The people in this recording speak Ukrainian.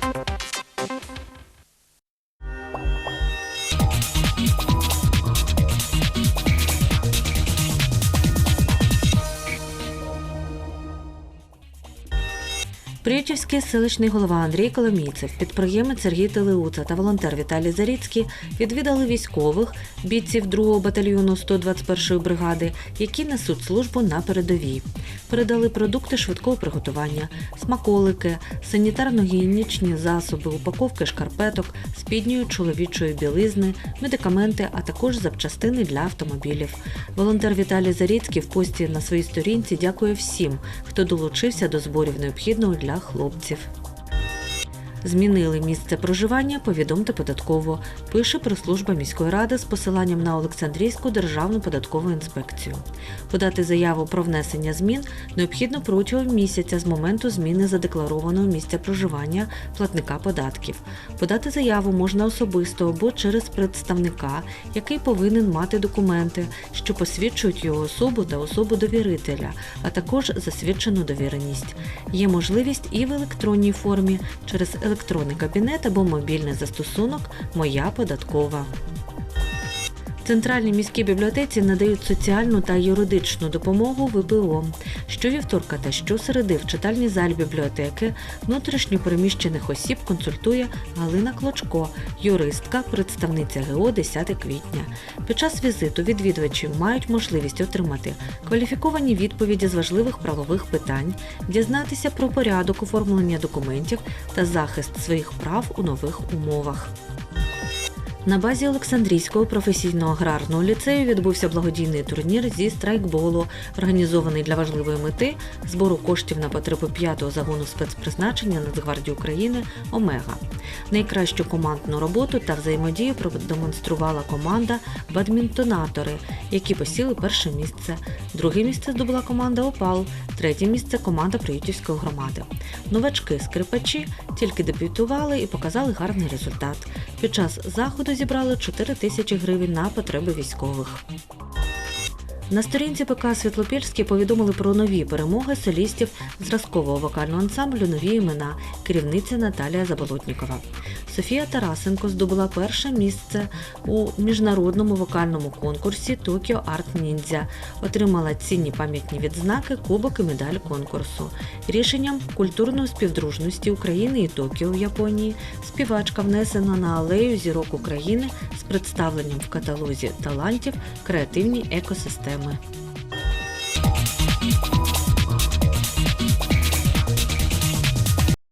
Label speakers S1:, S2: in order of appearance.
S1: Bye. Приютівський селищний голова Андрій Коломійцев, підприємець Сергій Телеуца та волонтер Віталій Заріцький відвідали військових бійців 2-го батальйону 121-ї бригади, які несуть службу на передовій. Передали продукти швидкого приготування, смаколики, санітарно-гігієнічні засоби, упаковки шкарпеток, спідньої чоловічої білизни, медикаменти, а також запчастини для автомобілів. Волонтер Віталій Заріцький в пості на своїй сторінці дякує всім, хто долучився до зборів необхідного для хлопців. Змінили місце проживання, повідомте податково, пише прес-служба міської ради з посиланням на Олександрійську державну податкову інспекцію. Подати заяву про внесення змін необхідно протягом місяця з моменту зміни задекларованого місця проживання платника податків. Подати заяву можна особисто або через представника, який повинен мати документи, що посвідчують його особу та особу довірителя, а також засвідчену довіреність. Є можливість і в електронній формі через електронний кабінет або мобільний застосунок Моя податкова. Центральній міській бібліотеці надають соціальну та юридичну допомогу ВПО. Щовівторка та щосереди в читальній залі бібліотеки внутрішньопереміщених осіб консультує Галина Клочко, юристка, представниця ГО 10 квітня. Під час візиту відвідувачі мають можливість отримати кваліфіковані відповіді з важливих правових питань, дізнатися про порядок оформлення документів та захист своїх прав у нових умовах. На базі Олександрійського професійного аграрного ліцею відбувся благодійний турнір зі страйкболу, організований для важливої мети збору коштів на потреби п'ятого загону спецпризначення Нацгвардії України Омега. Найкращу командну роботу та взаємодію продемонструвала команда Бадмінтонатори, які посіли перше місце. Друге місце здобула команда Опал, третє місце команда Приютівської громади. Новачки скрипачі тільки дебютували і показали гарний результат. Під час заходу зібрали 4 тисячі гривень на потреби військових. На сторінці ПК Світлопільський повідомили про нові перемоги солістів зразкового вокального ансамблю Нові імена керівниця Наталія Заболотнікова. Софія Тарасенко здобула перше місце у міжнародному вокальному конкурсі Токіо Арт Ніндзя. Отримала цінні пам'ятні відзнаки, кубок і медаль конкурсу. Рішенням культурної співдружності України і Токіо в Японії співачка внесена на алею зірок України представленням в каталозі талантів креативні екосистеми.